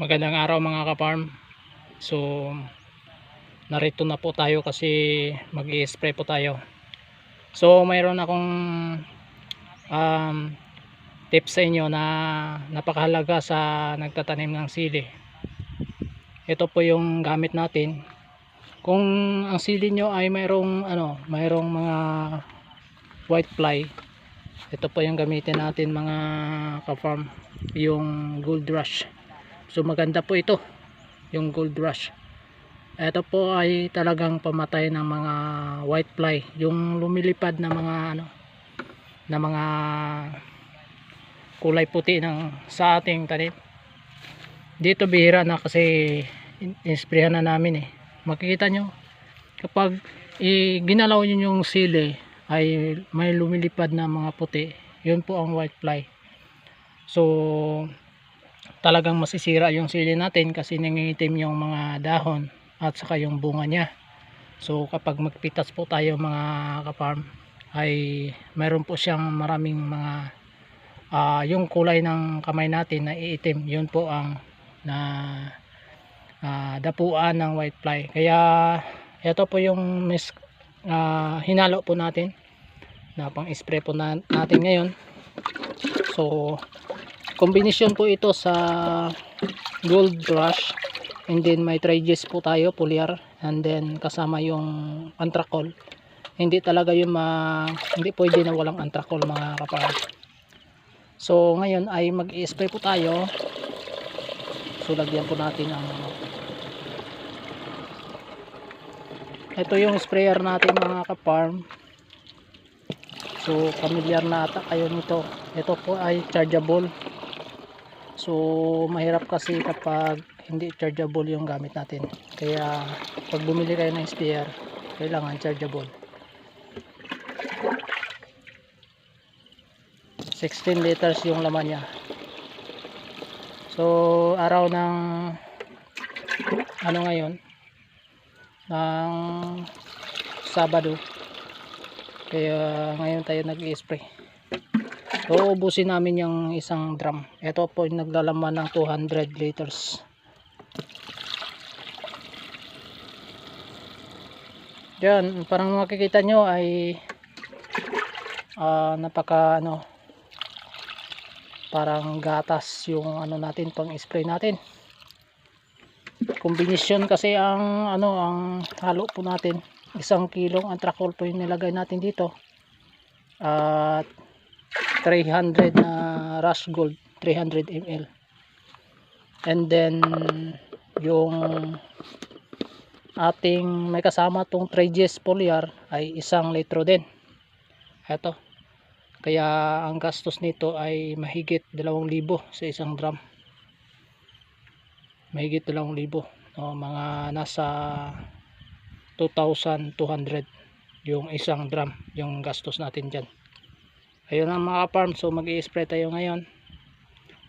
Magandang araw mga ka-farm. So narito na po tayo kasi mag-i-spray po tayo. So mayroon akong um, tips sa inyo na napakahalaga sa nagtatanim ng sili. Ito po yung gamit natin. Kung ang sili nyo ay mayroong ano, mayroong mga white fly, ito po yung gamitin natin mga ka-farm, yung gold rush. So maganda po ito, yung gold rush. Ito po ay talagang pamatay ng mga white fly, yung lumilipad na mga ano na mga kulay puti ng sa ating tanim. Dito bihira na kasi insprehan na namin eh. Makikita nyo kapag i ginalaw nyo yung sili ay may lumilipad na mga puti. Yun po ang white fly. So talagang masisira yung sili natin kasi nangingitim yung mga dahon at saka yung bunga niya. So kapag magpitas po tayo mga kaparm ay meron po siyang maraming mga ah, yung kulay ng kamay natin na iitim. Yun po ang na ah, dapuan ng white fly. Kaya ito po yung mis, ah, hinalo po natin na pang spray po na, natin ngayon. So kombinasyon po ito sa gold brush and then may triges po tayo pulyar and then kasama yung antrakol hindi talaga yung ma hindi pwede na walang antrakol mga kapal so ngayon ay mag spray po tayo. So lagyan po natin ang ito yung sprayer natin mga kaparm. So familiar na ata kayo nito. Ito po ay chargeable so mahirap kasi kapag hindi chargeable yung gamit natin. Kaya pag bumili kayo ng sprayer kailangan chargeable. 16 liters yung laman niya. So araw ng ano ngayon? Ng Sabado. Kaya ngayon tayo nag-spray So, ubusin namin yung isang drum. Ito po yung naglalaman ng 200 liters. Diyan, parang makikita nyo ay ah, napaka ano parang gatas yung ano natin pang spray natin. Kombinasyon kasi ang ano ang halo po natin. Isang kilong antrakol po yung nilagay natin dito. At 300 na rush gold 300 ml and then yung ating may kasama tong triges polyar ay isang litro din. Eto. Kaya ang gastos nito ay mahigit 2,000 sa isang drum. Mahigit 2,000 no, mga nasa 2,200 yung isang drum yung gastos natin dyan ayun ang mga farm so mag spray tayo ngayon.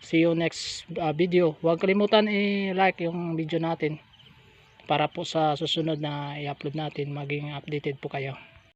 See you next uh, video. Huwag kalimutan i-like yung video natin para po sa susunod na i-upload natin maging updated po kayo